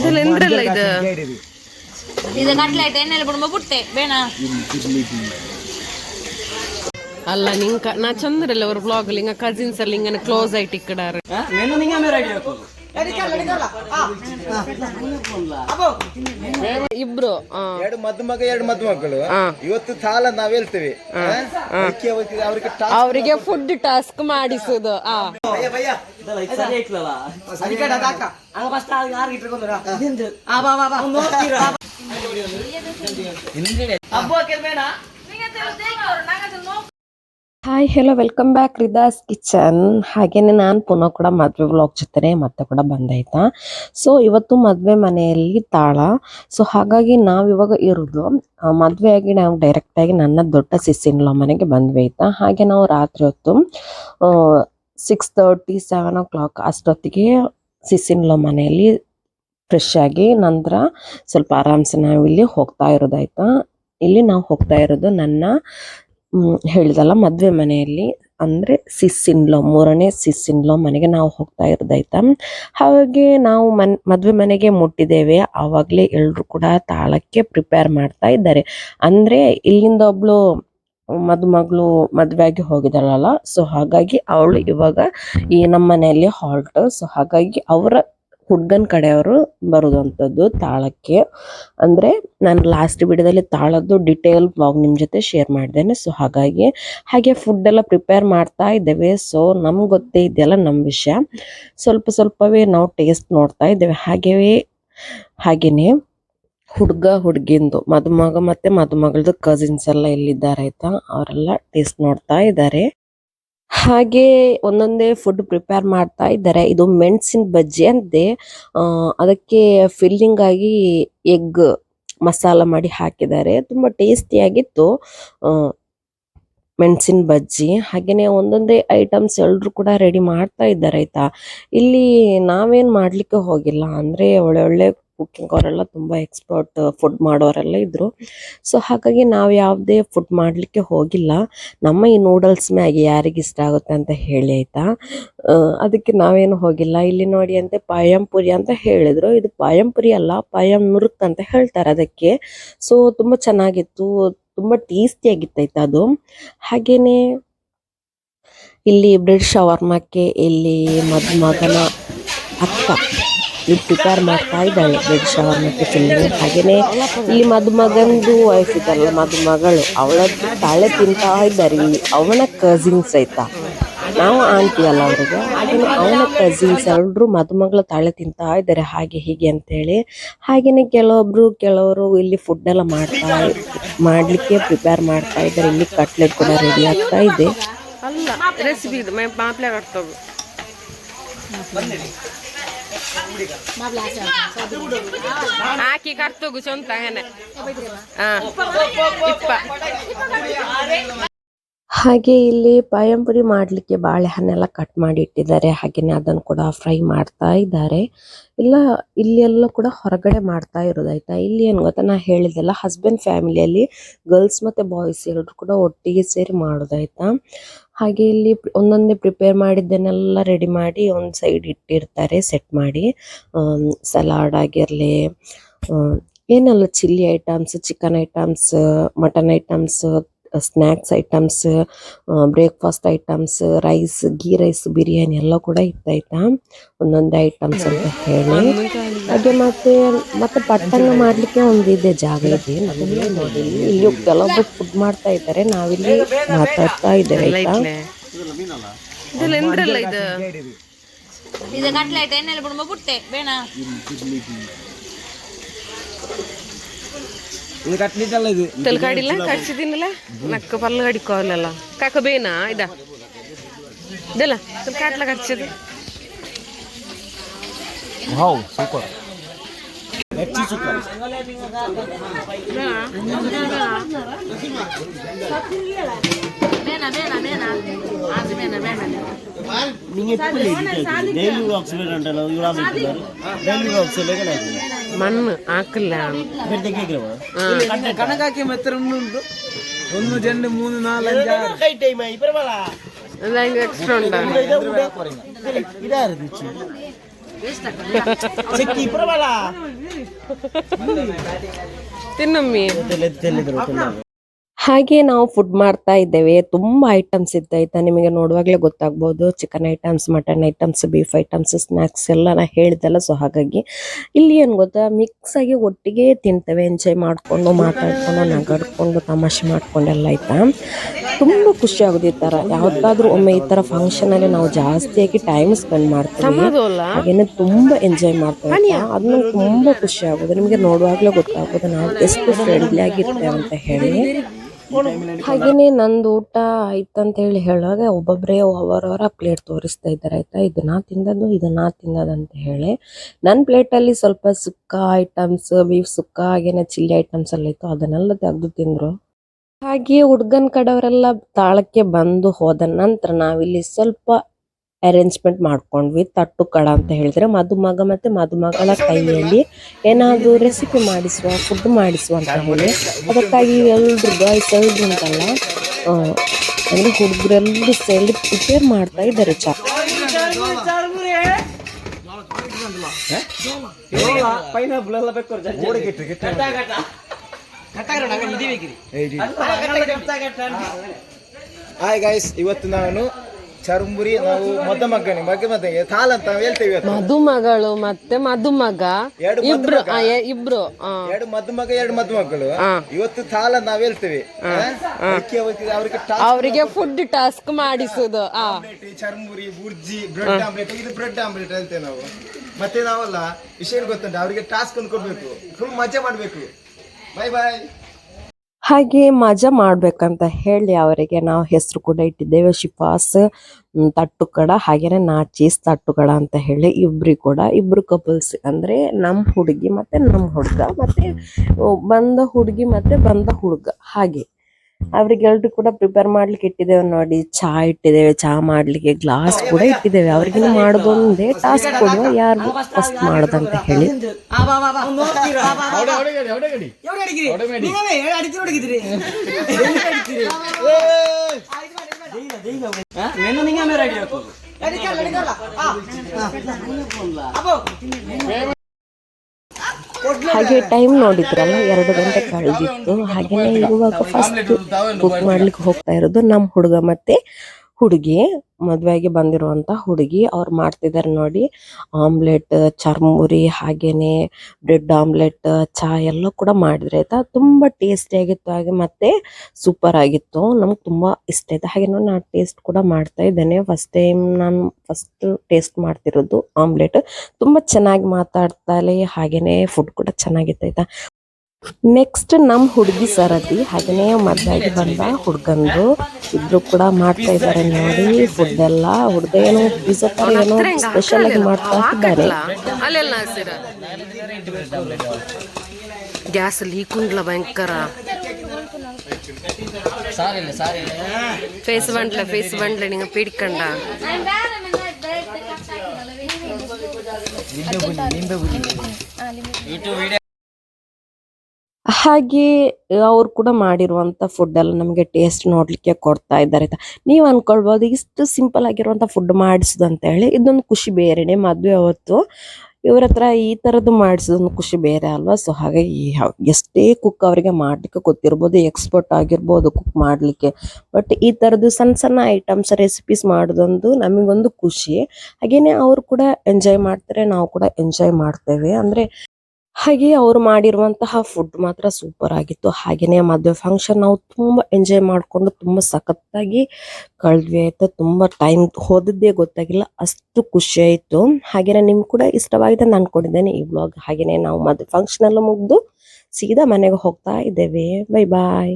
ಇದು ಲೆಂಡ್ರಲ್ಲ ಇದು ಇದು ಕಟ್ಲೆಟ್ ಎಣ್ಣೆಲ್ಲ ಬಿಡುವ ಬುಟ್ಟೆ ಬೇಡ ಅಲ್ಲ ನಿಂಕ ನಾ ಚಂದ್ರಲ್ಲ ಅವ್ರ ಬ್ಲಾಗ್ ಲಿಂಗ ಕಸಿನ್ಸ್ ಅಲ್ಲಿ ಹಿಂಗನ ಕ್ಲೋಸ್ ಆಯ್ತು ಇಕ್ಕಡಾರ ಇಬ್ರು ಆ, ಎರಡು ಮದ್ದು ಮಗ ಎರಡು ಮದ್ದು ಮಕ್ಕಳು ಇವತ್ತು ಸಾಲ ನಾವ್ ಹೇಳ್ತೇವೆ. ಅವರಿಗೆ- ಫುಡ್ ಟಾಸ್ಕ್ ಮಾಡಿಸುದು ಇಟ್ಕೊಂಡ್ರ? ಹಬ್ಬಕ್ಕೆ ಬೇಡ. Hi hello welcome back Rida's kitchen ಹಾಗೇನೆ ನಾನು ಪುನಃ ಕೂಡ ಮದುವೆ ಬ್ಲಾಗ್ ಜೊತೆ ಮತ್ತೆ ಕೂಡ ಬಂದಾಯ್ತಾ? ಸೊ ಇವತ್ತು ಮದುವೆ ಮನೆಯಲ್ಲಿ ತಾಳ. ಸೊ ಹಾಗಾಗಿ ನಾವು ಇವಾಗ ಇರೋದು. ಮದುವೆಯಾಗಿ ನಾವು ಡೈರೆಕ್ಟ್ ಆಗಿ ನನ್ನ ದೊಡ್ಡ ಸಿಸ್ಸಿನ್ಲ ಮನೆಗೆ ಬಂದ್ವಿ ಆಯ್ತಾ? ಹಾಗೆ ನಾವು ರಾತ್ರಿ ಹೊತ್ತು six thirty seven o'clock ಅಷ್ಟೊತ್ತಿಗೆ ಸಿಸ್ಸಿನ್ಲ ಮನೆಯಲ್ಲಿ ಫ್ರೆಶ್ ಆಗಿ ನಂತರ ಸ್ವಲ್ಪ ಆರಾಮ್ಸೆ ಇಲ್ಲಿ ಹೋಗ್ತಾ ಇರೋದಾಯ್ತಾ ಇಲ್ಲಿ ನಾವು ಹೋಗ್ತಾ ಇರೋದು ನನ್ನ ಹೇಳಿದಲ್ಲ ಮದುವೆ ಮನೆಯಲ್ಲಿ ಅಂದ್ರೆ ಸಿಸ್ಸಿನ್ಲೋ ಮೂರನೇ ಸಿಸ್ಸಿನ್ಲೋ ಮನೆಗೆ ನಾವು ಹೋಗ್ತಾ ಇರೋದಾಯ್ತಾ ಹಾಗೆ ನಾವು ಮನ್, ಮದುವೆ ಮನೆಗೆ ಮುಟ್ಟಿದ್ದೇವೆ. ಆವಾಗಲೇ ಎಲ್ಲರೂ ಕೂಡ ತಾಳಕ್ಕೆ ಪ್ರಿಪೇರ್ ಮಾಡ್ತಾ ಇದ್ದಾರೆ. ಅಂದ್ರೆ ಇಲ್ಲಿಂದ ಒಬ್ಳು ಮದುಮಗಳು ಮದ್ವೆ ಆಗಿ ಹೋಗಿದ್ದಾಳಲ್ಲ ಸೊ ಹಾಗಾಗಿ ಅವಳು ಇವಾಗ ಈ ನಮ್ಮ ಮನೆಯಲ್ಲಿ ಹಾಲ್ಟ್ ಸೊ ಹಾಗಾಗಿ ಅವರ ಹುಡ್ಗನ್ ಕಡೆಯವರು ಬರುವಂತದ್ದು ತಾಳಕ್ಕೆ. ಅಂದ್ರೆ ನಾನು ಲಾಸ್ಟ್ ವಿಡಿಯೋದಲ್ಲಿ ತಾಳದ್ದು ಡಿಟೇಲ್ ಬ್ಲಾಗ್ ನಿಮ್ಮ ಜೊತೆ ಶೇರ್ ಮಾಡಿದ್ದೇನೆ. ಸೊ ಹಾಗಾಗಿ ಹಾಗೆ ಫುಡ್ ಎಲ್ಲ ಪ್ರಿಪೇರ್ ಮಾಡ್ತಾ ಇದ್ದೇವೆ. ಸೊ ನಮ್ಗೆ ಗೊತ್ತೇ ಇದೆಯಲ್ಲ ನಮ್ಮ ವಿಷಯ. ಸ್ವಲ್ಪ ಸ್ವಲ್ಪವೇ ನಾವು ಟೇಸ್ಟ್ ನೋಡ್ತಾ ಇದ್ದೇವೆ. ಹಾಗೆಯೇ ಹಾಗೇನೆ ಹುಡುಗ ಹುಡುಗಿಂದು, ಮದುಮಗ ಮತ್ತೆ ಮದುಮಗಳದ್ದು ಕಸಿನ್ಸ್ ಎಲ್ಲ ಇಲ್ಲಿದ್ದಾರೆ ಆಯ್ತಾ? ಅವರೆಲ್ಲ ಟೇಸ್ಟ್ ನೋಡ್ತಾ ಇದ್ದಾರೆ. ಹಾಗೆ ಒಂದೊಂದೇ ಫುಡ್ ಪ್ರಿಪೇರ್ ಮಾಡ್ತಾ ಇದ್ದಾರೆ. ಇದು ಮೆಣಸಿನ ಬಜ್ಜಿ ಅಂತೆ. ಅದಕ್ಕೆ ಫಿಲ್ಲಿಂಗ್ ಆಗಿ ಎಗ್ ಮಸಾಲ ಮಾಡಿ ಹಾಕಿದ್ದಾರೆ. ತುಂಬಾ ಟೇಸ್ಟಿಯಾಗಿತ್ತು ಮೆಣಸಿನ ಬಜ್ಜಿ. ಹಾಗೇನೆ ಒಂದೊಂದೇ ಐಟಮ್ಸ್ ಎಲ್ಲರೂ ಕೂಡ ರೆಡಿ ಮಾಡ್ತಾ ಇದ್ದಾರೆ, ಆಯ್ತಾ? ಇಲ್ಲಿ ನಾವೇನ್ ಮಾಡ್ಲಿಕ್ಕೆ ಹೋಗಿಲ್ಲ ಅಂದ್ರೆ ಒಳ್ಳೆ ಒಳ್ಳೆ ಕುಕಿಂಗ್ ಅವರೆಲ್ಲ ತುಂಬ ಎಕ್ಸ್ಪರ್ಟ್ ಫುಡ್ ಮಾಡೋರೆಲ್ಲ ಇದ್ರು. ಸೊ ಹಾಗಾಗಿ ನಾವು ಯಾವುದೇ ಫುಡ್ ಮಾಡಲಿಕ್ಕೆ ಹೋಗಿಲ್ಲ. ನಮ್ಮ ಈ ನೂಡಲ್ಸ್ ಮ್ಯಾಗಿ ಯಾರಿಗೆ ಇಷ್ಟ ಆಗುತ್ತೆ ಅಂತ ಹೇಳಿ ಆಯ್ತಾ? ಆ, ಅದಕ್ಕೆ ನಾವೇನು ಹೋಗಿಲ್ಲ. ಇಲ್ಲಿ ನೋಡಿ ಅಂತೆ ಪಾಯಂಪುರಿ ಅಂತ ಹೇಳಿದ್ರು. ಇದು ಪಾಯಂಪುರಿ ಅಲ್ಲ ಪಾಯಂ ನುರುಕ್ ಅಂತ ಹೇಳ್ತಾರೆ ಅದಕ್ಕೆ. ಸೊ ತುಂಬ ಚೆನ್ನಾಗಿತ್ತು. ತುಂಬ ಟೇಸ್ಟಿ ಆಗಿತ್ತೈತೆ ಅದು. ಹಾಗೇನೆ ಇಲ್ಲಿ ಬ್ರೆಡ್ ಶವರ್ಮಕ್ಕೆ ಇಲ್ಲಿ ಮದುಮಗನ ಅಕ್ಕ. ಇಲ್ಲಿ ಪ್ರಿಪೇರ್ ಮಾಡ್ತಾ ಇದ್ದಾಳೆ. ಬೆಡ್ ಶವರ್ ಮತ್ತು ಫಿಲ್ಲಿಂಗ್ ಹಾಗೇನೆ ಇಲ್ಲಿ ಮದುಮಗಂದು ವೈಫ್ ಇದ್ದಾರಲ್ಲ ಮದುಮಗಳು. ಅವಳ ತಾಳೆ ತಿಂತಾ ಇದ್ದಾರೆ. ಇಲ್ಲಿ ಅವನ ಕಸಿನ್ಸ್ ಆಯ್ತಾ ನಾವು ಆಂಟಿ ಅಲ್ಲ ಅವ್ರಿಗೆ. ಹಾಗೇನೆ ಅವನ ಕಸಿನ್ಸ್ ಎಲ್ಲರೂ ಮದುಮಗಳು ತಾಳೆ ತಿಂತಾ ಇದ್ದಾರೆ. ಹಾಗೆ ಹೀಗೆ ಅಂತೇಳಿ. ಹಾಗೇನೆ ಕೆಲವೊಬ್ರು ಕೆಲವರು ಇಲ್ಲಿ ಫುಡ್ ಎಲ್ಲ ಮಾಡ್ತಾ ಮಾಡ್ಲಿಕ್ಕೆ ಪ್ರಿಪೇರ್ ಮಾಡ್ತಾ ಇದ್ದಾರೆ. ಇಲ್ಲಿ ಕಟ್ಲೆಟ್ ಕೂಡ ರೆಡಿ ಆಗ್ತಾ ಇದೆ. ಅಲ್ಲ ರೆಸಿಪಿ ಇದು. ಮಾಪ್ಲೆ ಕಟ್ತೋಗು ಹಾಕಿ ಕರ್ತೋಗು ಸ್ವಂತ ಹೆನೆ ಇಪ್ಪ. ಹಾಗೆ ಇಲ್ಲಿ ಪಾಯಂಪುರಿ ಮಾಡಲಿಕ್ಕೆ ಬಾಳೆಹಣ್ಣೆಲ್ಲ ಕಟ್ ಮಾಡಿ ಇಟ್ಟಿದ್ದಾರೆ ಹಾಗೆಯೇ ಅದನ್ನು ಕೂಡ ಫ್ರೈ ಮಾಡ್ತಾ ಇದ್ದಾರೆ. ಇಲ್ಲ ಇಲ್ಲಿ ಎಲ್ಲ ಕೂಡ ಹೊರಗಡೆ ಮಾಡ್ತಾ ಇರೋದಾಯ್ತಾ ಇಲ್ಲಿ ಏನು ಗೊತ್ತಾ? ನಾ ಹೇಳಿದೆಲ್ಲ ಹಸ್ಬೆಂಡ್ ಫ್ಯಾಮಿಲಿಯಲ್ಲಿ ಗರ್ಲ್ಸ್ ಮತ್ತೆ ಬಾಯ್ಸ್ ಎಲ್ಲರೂ ಕೂಡ ಒಟ್ಟಿಗೆ ಸೇರಿ ಮಾಡೋದಾಯ್ತಾ ಹಾಗೆ ಇಲ್ಲಿ ಒಂದೊಂದೇ ಪ್ರಿಪೇರ್ ಮಾಡಿದ್ದನ್ನೆಲ್ಲ ರೆಡಿ ಮಾಡಿ ಒಂದು ಸೈಡ್ ಇಟ್ಟಿರ್ತಾರೆ ಸೆಟ್ ಮಾಡಿ. ಸಲಾಡ್ ಆಗಿರಲಿ ಏನೆಲ್ಲ chilli items chicken items mutton items snacks items breakfast items rice ghee rice biryani ಎಲ್ಲ ಕೂಡ ಇತ್ತಾಯ್ತಾ ಒಂದೊಂದೇ ಐಟಮ್ಸ್ ಅಂತ ಹೇಳಿ. ಹಾಗೆ ಮತ್ತೆ ಮತ್ತೆ ಪಟ್ಟಂಗ ಮಾಡ್ಲಿಕ್ಕೆ ಒಂದಿದೆ ಇದೆ ಜಾಗ ಇದೆ. ನಮಗೆ ನೋಡಿ ಇಲ್ಲಿ ಕೆಲವೊಬ್ಬರು ಫುಡ್ ಮಾಡ್ತಾ ಇದ್ದಾರೆ. ನಾವಿಲ್ಲಿ ಮಾತಾಡ್ತಾ ಇದ್ದೇವೆ ಆಯ್ತಾ? ಇದು? ಇದು ಕಟ್ಲೆಟ್ ಎಣ್ಣೆಲಿ ಬಿಡುವ ಬುಟ್ಟೆ ಬೇಡ. ಇದು ಕಟ್ಲಿಟ್ಟಲ್ಲ ಇದು ತೆಲ್ಕಾಡಿಲ್ಲ ಕಡ್ಸಿದ್ದೀನಲ್ಲ ನಕ್ಕ ಪಲ್ಲು ಕಡಿಕೋಲ್ಲ ಕಾಕ ಬೇನಾ ಇದ ಇದಲ್ಲ ಕಾಟ್ಲ ಕಡ್ಸಿದ್ ಹೌ ಸೂಪರ್ ಹೆಚ್ಚಿ ಸೂಪರ್ ಬೇಡ ಬೇಡ ಬೇಡ ಅದು ಬೇಡ ಬೇಡ ಡೈಲಿ ವಾಕ್ಸ್ ಬೇಡಂಟಲ್ಲ ಇವಾಗ ಡೈಲಿ ವಾಕ್ಸ್ ಎಲ್ಲ ಮಣ್ಣು ಹಾಕಲ್ಲ ಕಣಕಾಕಿ ಮೆತ್ತರ ಉಂಟು ಒಂದು మన్ను ఆకుల కనకాకి మెత్తరం ఒన్ను జెండు మూడు నాలుగు ఇంకా ఎక్స్ట్రా ఉండాలి తిన్నమ్మి తెలియదు తెలియదు ಹಾಗೆ ನಾವು ಫುಡ್ ಮಾಡ್ತಾ ಇದ್ದೇವೆ. ತುಂಬಾ ಐಟಮ್ಸ್ ಇದ್ದಾಯ್ತಾ ನಿಮಗೆ ನೋಡುವಾಗಲೇ ಗೊತ್ತಾಗ್ಬೋದು. Chicken items mutton items beef items snacks ಎಲ್ಲ ನಾ ಹೇಳಿದೆಲ್ಲ ಸೊ ಹಾಗಾಗಿ ಇಲ್ಲಿ ಏನು ಗೊತ್ತಾ ಮಿಕ್ಸ್ ಆಗಿ ಒಟ್ಟಿಗೆ ತಿಂತೇವೆ ಎಂಜಾಯ್ ಮಾಡ್ಕೊಂಡು ಮಾತಾಡ್ಕೊಂಡು ನಗಾಡ್ಕೊಂಡು ತಮಾಷೆ ಮಾಡ್ಕೊಂಡೆಲ್ಲ ಆಯ್ತಾ? ತುಂಬ ಖುಷಿ ಆಗೋದು ಈ ಥರ. ಯಾವತ್ತಾದ್ರೂ ಒಮ್ಮೆ ಈ ಥರ ಫಂಕ್ಷನ್ ಅಲ್ಲಿ ನಾವು ಜಾಸ್ತಿಯಾಗಿ ಟೈಮ್ ಸ್ಪೆಂಡ್ ಮಾಡ್ತೀವಿ. ಹಾಗೇನೆ ತುಂಬಾ ಎಂಜಾಯ್ ಮಾಡ್ತೇವೆ ಅದನ್ನ ಅದು ತುಂಬಾ ಖುಷಿ ಆಗೋದು. ನಿಮಗೆ ನೋಡುವಾಗಲೇ ಗೊತ್ತಾಗೋದು ನಾವು ಎಷ್ಟು ಫ್ರೆಂಡ್ಲಿ ಆಗಿರ್ತೇವೆ ಅಂತ ಹೇಳಿ. ಹಾಗೇನೆ ನಂದು ಊಟ ಆಯ್ತಂತ ಹೇಳಿ ಹೇಳುವಾಗ ಒಬ್ಬೊಬ್ಬರೇ ಅವರವರ ಪ್ಲೇಟ್ ತೋರಿಸ್ತಾ ಇದ್ದಾರೆ ಆಯ್ತಾ? ಇದನ್ನ ತಿಂದದ್ದು ಇದನ್ನ ತಿಂದದ್ದು ಅಂತ ಹೇಳಿ. ನನ್ನ ಪ್ಲೇಟಲ್ಲಿ ಸ್ವಲ್ಪ ಸುಕ್ಕ ಐಟಮ್ಸ್ ಬೀಫ್ ಸುಕ್ಕ ಹಾಗೇನೆ ಚಿಲ್ಲಿ ಐಟಮ್ಸ್ ಎಲ್ಲ ಇತ್ತು ಅದನ್ನೆಲ್ಲ ತೆಗೆದು ತಿಂದ್ರು. ಹಾಗೆ ಹುಡುಗನ ಕಡೆಯವರೆಲ್ಲ ತಾಳಕ್ಕೆ ಬಂದು ಹೋದ ನಂತರ ನಾವಿಲ್ಲಿ ಸ್ವಲ್ಪ ಅರೇಂಜ್ಮೆಂಟ್ ಮಾಡ್ಕೊಂಡ್ವಿ. ತಟ್ಟು ಕಡ ಅಂತ ಹೇಳಿದ್ರೆ ಮದುಮಗ ಮತ್ತೆ ಮದುಮಗಳ ಕೈಯಲ್ಲಿ ಏನಾದ್ರು ರೆಸಿಪಿ ಮಾಡಿಸುವ ಫುಡ್ ಮಾಡಿಸುವ ಅಂತ ಹೇಳಿ. ಅದಕ್ಕಾಗಿ ಎಲ್ರು ಬಾಯ್ಸ್ ಎಲ್ರು ಅಂತಲ್ಲ ಅಂದ್ರೆ ಹುಡುಗರೆಲ್ಲರೂ ಸೇರಿ ಪ್ರಿಪೇರ್ ಮಾಡ್ತಾ ಇದ್ದಾರೆ ಚಾ. ಹಾಯ್ ಗೈಸ್ ಇವತ್ತು ನಾನು ಚರುಂಬುರಿ ನಾವು ಮದುಮಗನಿ ಮಗನಿ ಮಗ ಮದ್ದೆ ತಾಲ್ ಅಂತ ನಾವು ಹೇಳ್ತೇವೆ ಮದುಮಗಳು ಮತ್ತೆ ಮದುಮಗ. ಎರಡು ಇಬ್ರು ಇಬ್ರು. ಎರಡು ಮದುಮಗ ಮಗ ಎರಡು ಮದುಮಗಳು. ಇವತ್ತು ತಾಲ್ ಅಂತ ನಾವು ಹೇಳ್ತೇವೆ. ಅವ್ರಿಗೆ ಅವರಿಗೆ ಫುಡ್ ಟಾಸ್ಕ್ ಮಾಡಿಸುದು ಚರ್ಮುರಿ ಬುರ್ಜಿ ಬ್ರೆಡ್ ಆಮ್ಲೆಟ್ ಇದು ಬ್ರೆಡ್ ಆಮ್ಲೆಟ್ ಹೇಳ್ತೇವೆ ನಾವು. ಮತ್ತೆ ನಾವಲ್ಲ ವಿಷಯ ಗೊತ್ತುಂಟು? ಅವರಿಗೆ ಟಾಸ್ಕ್ ಒಂದು ಕೊಡ್ಬೇಕು. ಫುಲ್ ಮಜಾ ಮಾಡ್ಬೇಕು. ಬಾಯ್ ಬಾಯ್ ಹಾಗೆ ಮಜಾ ಮಾಡ್ಬೇಕಂತ ಹೇಳಿ ಅವರಿಗೆ ನಾವು ಹೆಸರು ಕೂಡ ಇಟ್ಟಿದ್ದೇವೆ. ಶಿಫಾಸ್ ತಟ್ಟುಕಡ, ಹಾಗೇನೆ ನಾಚೀಸ್ ತಟ್ಟುಕಡ ಅಂತ ಹೇಳಿ ಇಬ್ರು ಕೂಡ, ಇಬ್ರು ಕಪಲ್ಸ್ ಅಂದ್ರೆ ನಮ್ಮ ಹುಡುಗಿ ಮತ್ತೆ ನಮ್ಮ ಹುಡುಗ, ಮತ್ತೆ ಬಂದ ಹುಡುಗಿ ಮತ್ತೆ ಬಂದ ಹುಡುಗ ಹಾಗೆ. ಅವ್ರಿಗೆಲ್ರು ಕೂಡ ಪ್ರಿಪೇರ್ ಮಾಡ್ಲಿಕ್ಕೆ ಇಟ್ಟಿದ್ದೇವೆ ನೋಡಿ. ಚಾ ಇಟ್ಟಿದ್ದೇವೆ ಚಹಾ ಮಾಡ್ಲಿಕ್ಕೆ ಗ್ಲಾಸ್ ಕೂಡ ಇಟ್ಟಿದ್ದೇವೆ. ಅವ್ರಿಗಿನ ಮಾಡೋದೊಂದೇ ಟಾಸ್ಕ್ ಕೊಡುವ ಯಾರು ಫಸ್ಟ್ ಮಾಡೋದಂತ ಹೇಳಿ ಮೆನು ನಿಂಗೆ ರೆಡಿ ಹಾಕೋದು ಹಾಗೆ ಟೈಮ್ ನೋಡಿದ್ರಲ್ಲ, ಎರಡು ಗಂಟೆ ಕಳೆದಿತ್ತು. ಹಾಗೆ ಇರುವಾಗ ಫಸ್ಟ್ ಬುಕ್ ಮಾಡ್ಲಿಕ್ಕೆ ಹೋಗ್ತಾ ಇರೋದು ನಮ್ಮ ಹುಡುಗ ಮತ್ತೆ ಹುಡುಗಿ, ಮದುವೆಗೆ ಬಂದಿರುವಂತ ಹುಡುಗಿ ಅವ್ರು ಮಾಡ್ತಿದ್ದಾರೆ ನೋಡಿ. ಆಮ್ಲೆಟ್, ಚರ್ಮುರಿ ಹಾಗೇನೆ, ಬ್ರೆಡ್ ಆಮ್ಲೆಟ್, ಚಾ ಎಲ್ಲ ಕೂಡ ಮಾಡಿದ್ರೆ ಆಯ್ತಾ? ತುಂಬಾ ಟೇಸ್ಟಿ ಆಗಿತ್ತು ಹಾಗೆ ಮತ್ತೆ ಸೂಪರ್ ಆಗಿತ್ತು. ನಮ್ಗೆ ತುಂಬಾ ಇಷ್ಟ ಆಯ್ತಾ. ಹಾಗೆ ನೋಡಿ ನಾನು ಟೇಸ್ಟ್ ಕೂಡ ಮಾಡ್ತಾ ಇದ್ದೇನೆ. ಫಸ್ಟ್ ಟೈಮ್ ನಾನು ಫಸ್ಟ್ ಟೇಸ್ಟ್ ಮಾಡ್ತಿರೋದು ಆಮ್ಲೆಟ್. ತುಂಬಾ ಚೆನ್ನಾಗಿ ಮಾತಾಡ್ತಾಳೆ. ಹಾಗೇನೆ ಫುಡ್ ಕೂಡ ಚೆನ್ನಾಗಿತ್ತು ಆಯ್ತಾ? ನೆಕ್ಸ್ಟ್ ನಮ್ಮ ಹುಡುಗಿ ಸರತಿ ಹದಿನೈದು ಮದ್ದಾಗಿ ಬಂದ ಹುಡುಗಂದು. ಇಬ್ರು ಕೂಡ ಮಾಡ್ತಾ ಇದ್ದಾರೆ ನೋಡಿ ಫುಡ್ ಎಲ್ಲ ಹುಡ್ಗ ಏನೋ ಪಿಜ್ಜಾ ತರ ಏನೋ ಸ್ಪೆಷಲ್ ಆಗಿ ಮಾಡ್ತಾ ಇದ್ದಾರೆ ಗ್ಯಾಸ್ ಲೀಕ್ ಗ್ಯಾಸ್ ಲೀಕುಂಡ್ಲ ಭಯಂಕರ ಫೇಸ್ ಬಂಡ್ಲ ಫೇಸ್ ಬಂಡ್ಲ ನಿಂಗ ಪೀಡ್ಕಂಡ ಹಾಗೆ ಅವ್ರು ಕೂಡ ಮಾಡಿರುವಂಥ ಫುಡ್ ಎಲ್ಲ ನಮಗೆ ಟೇಸ್ಟ್ ನೋಡಲಿಕ್ಕೆ ಕೊಡ್ತಾ ಇದ್ದಾರೆ ನೀವು ಅಂದ್ಕೊಳ್ಬೋದು ಇಷ್ಟು ಸಿಂಪಲ್ ಆಗಿರುವಂಥ ಫುಡ್ ಮಾಡಿಸೋದು ಅಂತ ಹೇಳಿ, ಇದೊಂದು ಖುಷಿ ಬೇರೆನೆ. ಮದುವೆ ಅವತ್ತು ಇವ್ರ ಹತ್ರ ಈ ಥರದ್ದು ಮಾಡಿಸೋದೊಂದು ಖುಷಿ ಬೇರೆ ಅಲ್ವಾ? ಸೊ ಹಾಗಾಗಿ ಎಷ್ಟೇ ಕುಕ್ ಅವರಿಗೆ ಮಾಡಲಿಕ್ಕೆ ಗೊತ್ತಿರ್ಬೋದು ಎಕ್ಸ್ಪರ್ಟ್ ಆಗಿರ್ಬೋದು ಕುಕ್ ಮಾಡಲಿಕ್ಕೆ. ಬಟ್ ಈ ಥರದ್ದು ಸಣ್ಣ ಸಣ್ಣ ಐಟಮ್ಸ್ ರೆಸಿಪೀಸ್ ಮಾಡೋದೊಂದು ನಮಗೊಂದು ಖುಷಿ. ಹಾಗೆಯೇ ಅವರು ಕೂಡ ಎಂಜಾಯ್ ಮಾಡ್ತಾರೆ, ನಾವು ಕೂಡ ಎಂಜಾಯ್ ಮಾಡ್ತೇವೆ. ಅಂದ್ರೆ ಹಾಗೆ ಅವ್ರು ಮಾಡಿರುವಂತಹ ಫುಡ್ ಮಾತ್ರ ಸೂಪರ್ ಆಗಿತ್ತು. ಹಾಗೇನೆ ಮದುವೆ ಫಂಕ್ಷನ್ ನಾವು ತುಂಬಾ ಎಂಜಾಯ್ ಮಾಡ್ಕೊಂಡು ತುಂಬಾ ಸಖತ್ತಾಗಿ ಕಳೆದ್ವಿ ಆಯ್ತಾ. ತುಂಬಾ ಟೈಮ್ ಹೋದದ್ದೇ ಗೊತ್ತಾಗಿಲ್ಲ, ಅಷ್ಟು ಖುಷಿ ಆಯಿತು. ಹಾಗೇನೆ ನಿಮ್ಗೆ ಕೂಡ ಇಷ್ಟವಾಗಿದೆ ಅಂತ ಅನ್ಕೊಂಡಿದ್ದೇನೆ ಈ ಬ್ಲಾಗ್ ಹಾಗೇನೆ ನಾವು ಮದುವೆ ಫಂಕ್ಷನ್ ಎಲ್ಲ ಮುಗಿದು ಸೀದಾ ಮನೆಗೆ ಹೋಗ್ತಾ ಇದ್ದೇವೆ. Bye bye